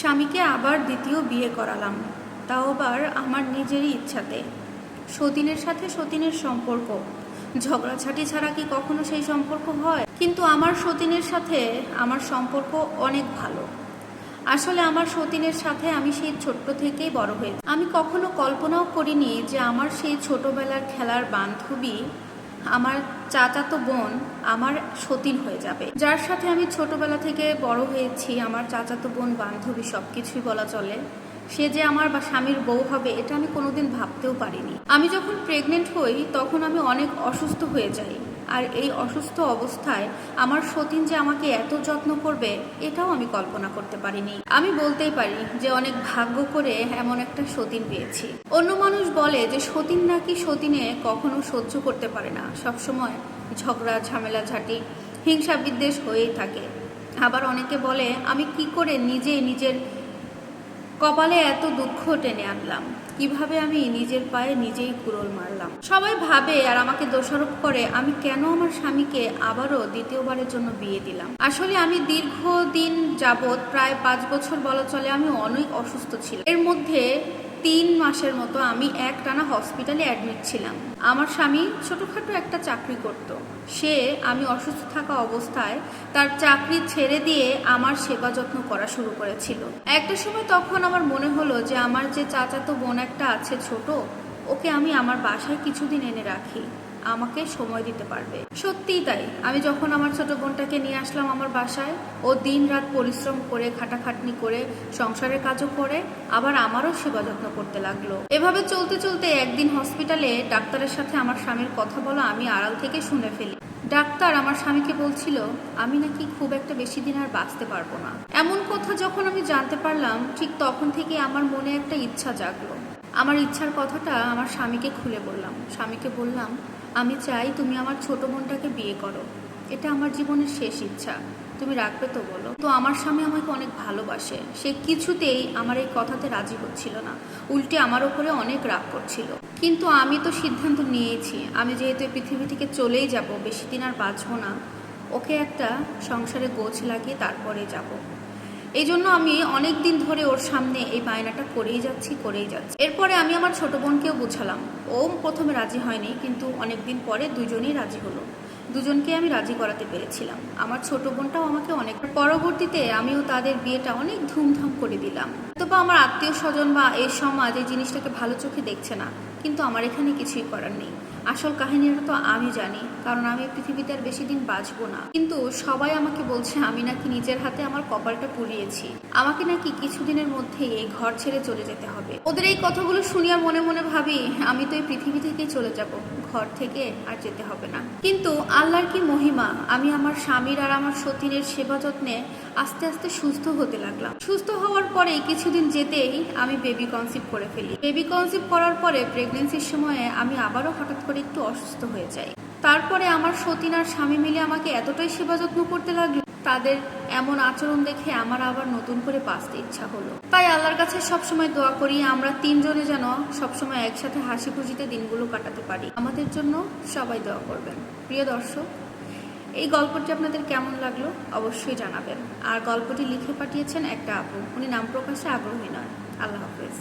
স্বামীকে আবার দ্বিতীয় বিয়ে করালাম। তাও আবার আমার নিজেরই ইচ্ছাতে। সতীনের সাথে সতীনের সম্পর্ক। ঝগড়াঝাটি ছাড়া কি কখনো সেই সম্পর্ক হয়? কিন্তু আমার সতীনের সাথে আমার সম্পর্ক অনেক ভালো। আসলে আমার সতীনের সাথে আমি সেই ছোট্ট থেকেই বড় হয়েছি। আমি কখনো কল্পনাও করিনি যে আমার সেই ছোটবেলার খেলার বান্ধবী আমার চাচাতো বোন আমার সতীন হয়ে যাবে। যার সাথে আমি ছোটবেলা থেকে বড় হয়েছি, আমার চাচাতো বোন, বান্ধবী সব কিছুই বলা চলে। সে যে আমার বা স্বামীর বউ হবে, এটা আমি কোনোদিন ভাবতেও পারিনি। আমি যখন প্রেগনেন্ট হই, তখন আমি অনেক অসুস্থ হয়ে যাই। আর এই অসুস্থ অবস্থায় আমার সতীন যে আমাকে এত যত্ন করবে, এটাও আমি কল্পনা করতে পারিনি। আমি বলতেই পারি যে অনেক ভাগ্য করে এমন একটা সতীন পেয়েছি। অন্য মানুষ বলে যে সতীন নাকি সতীনে কখনো সহ্য করতে পারে না। সবসময় ঝগড়া, ঝামেলা, ঝাঁটি হিংসা বিদ্বেষ হয়েই থাকে। আবার অনেকে বলে, আমি কি করে নিজে নিজের কপালে এত দুঃখ টেনে আনলাম। কীভাবে আমি নিজের পায়ে নিজেই কুরল মারলাম? সবাই ভাবে আর আমাকে দোষারোপ করে, আমি কেন আমার স্বামীকে আবারও দ্বিতীয়বারের জন্য বিয়ে দিলাম? আসলে আমি দীর্ঘদিন যাবৎ, প্রায় পাঁচ বছর বলা চলে, আমি অনেক অসুস্থ ছিলাম। এর মধ্যে তিন মাসের মতো আমি এক টানা হসপিটালে অ্যাডমিট ছিলাম। আমার স্বামী ছোটোখাটো একটা চাকরি করত। সে আমি অসুস্থ থাকা অবস্থায় তার চাকরি ছেড়ে দিয়ে আমার সেবা যত্ন করা শুরু করেছিল। একটা সময় তখন আমার মনে হলো যে আমার যে চাচাতো বোন একটা আছে ছোট, ওকে আমি আমার বাসায় কিছুদিন এনে রাখি। আমাকে সময় দিতে পারবে। সত্যিই তাই। আমি যখন আমার ছোট বোনটাকে নিয়ে আসলাম আমার বাসায়, ও দিন রাত পরিশ্রম করে, খাটাখাটনি করে, সংসারের কাজও করে, আবার আমারও সেবা যত্ন করতে লাগল। এভাবে চলতে চলতে একদিন হসপিটালে ডাক্তারের সাথে আমার স্বামীর কথা বলা আমি আড়াল থেকে শুনে ফেলি। ডাক্তার আমার স্বামীকে বলছিল, আমি নাকি খুব একটা বেশি দিন আর বাঁচতে পারব না। এমন কথা যখন আমি জানতে পারলাম, ঠিক তখন থেকে আমার মনে একটা ইচ্ছা জাগলো। আমার ইচ্ছার কথাটা আমার স্বামীকে খুলে বললাম। স্বামীকে বললাম আমি চাই তুমি আমার ছোট বোনটাকে বিয়ে করো। এটা আমার জীবনের শেষ ইচ্ছা। তুমি রাখবে তো বলো। তো আমার স্বামী আমাকে অনেক ভালোবাসে। সে কিছুতেই আমার এই কথাতে রাজি হচ্ছিল না। উল্টে আমার ওপরে অনেক রাগ করছিল। কিন্তু আমি তো সিদ্ধান্ত নিয়েছি। আমি যেহেতু পৃথিবী থেকে চলেই যাব, বেশি দিন আর বাঁচবো না, ওকে একটা সংসারে গোছ লাগিয়ে তারপরে যাব। এই জন্য আমি অনেক দিন ধরে ওর সামনে এই বায়নাটা করেই যাচ্ছি করেই যাচ্ছি। এরপরে আমি আমার ছোট বোনকেও বুঝালাম। ও প্রথমে রাজি হয়নি, কিন্তু অনেক দিন পরে দুজনেই রাজি হলো। দুজনকে আমি রাজি করাতে পেরেছিলাম। আমার ছোট বোনটাও আমাকে অনেক পরবর্তীতে আমিও তাদের বিয়েটা অনেক ধুমধাম করে দিলাম। অথবা আমার আত্মীয় স্বজন বা এই সমাজ এই জিনিসটাকে ভালো চোখে দেখছে না। কিন্তু আমার এখানে কিছুই করার নেই। আসল কাহিনীটা তো আমি জানি, কারণ আমি পৃথিবীতে আর বেশি দিন বাঁচবো না। কিন্তু সবাই আমাকে বলছে, আমি নাকি নিজের হাতে আমার কপালটা পুড়িয়েছি। আমাকে নাকি কিছুদিনের মধ্যে এই ঘর ছেড়ে চলে যেতে হবে। ওদের এই কথাগুলো শুনিয়া মনে মনে ভাবি, আমি তো এই পৃথিবী থেকেই চলে যাব, ঘর থেকে আর যেতে হবে না। কিন্তু আল্লাহর কি মহিমা, আমি আমার স্বামীর আর আমার সতীনের সেবা যত্নে আস্তে আস্তে সুস্থ হতে লাগলাম। সুস্থ হওয়ার পরে কিছুদিন যেতেই আমি বেবি কনসিভ করে ফেলি। বেবি কনসিভ করার পরে প্রেগনেন্সির সময়ে আমি আবারও হঠাৎ করে একটু অসুস্থ হয়ে যাই। তারপরে আমার সতীন আর স্বামী মিলে আমাকে এতটাই সেবা যত্ন করতে লাগল, তাদের এমন আচরণ দেখে আমার আবার নতুন করে বাঁচতে ইচ্ছা হলো। তাই আল্লাহর কাছে সবসময় দোয়া করি, আমরা তিনজনে যেন সবসময় একসাথে হাসি খুশিতে দিনগুলো কাটাতে পারি। আমাদের জন্য সবাই দোয়া করবেন। প্রিয় দর্শক, এই গল্পটি আপনাদের কেমন লাগল অবশ্যই জানাবেন। আর গল্পটি লিখে পাঠিয়েছেন একটা আপু। উনি নাম প্রকাশে আগ্রহী নয়। আল্লাহ হাফেজ।